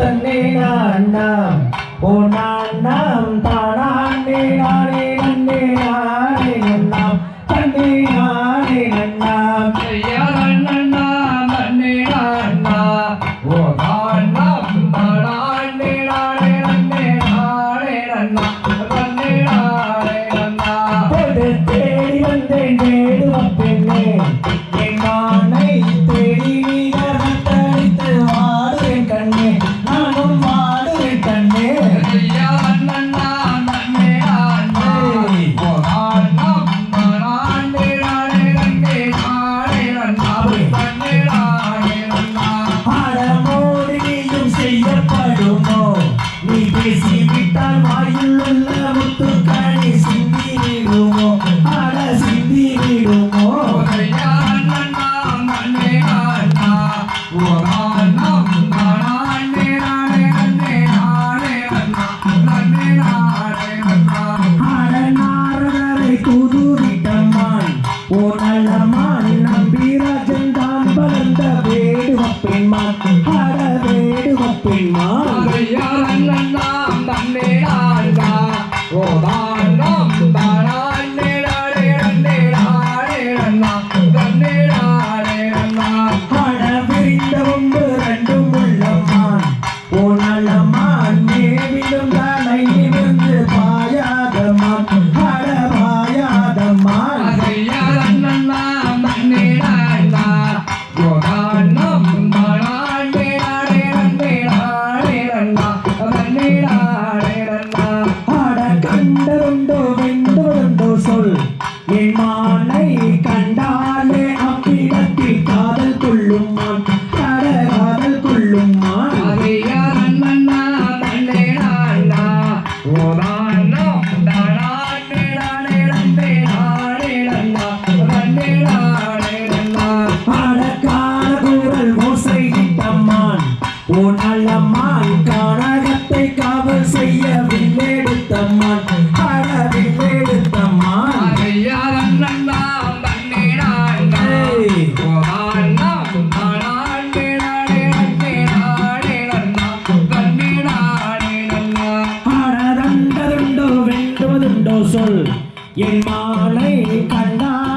தன்னே நான் நாம் நாம் தானான் நான் வருமோ நீ பேசி விட்டால் வாயில் உள்ள முத்துக்கணி சிந்தி விடுமோ அட சிந்தி விடுமோ ஓ நல்ல மான் நம்பிராஜன் தான் あ உன் அல்லம்மா கனகத்தை காவல் செய்யவில்லை. சொல். என் மாலை கண்டா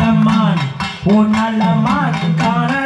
தந்தம்மான் உன் நல்லமான் காண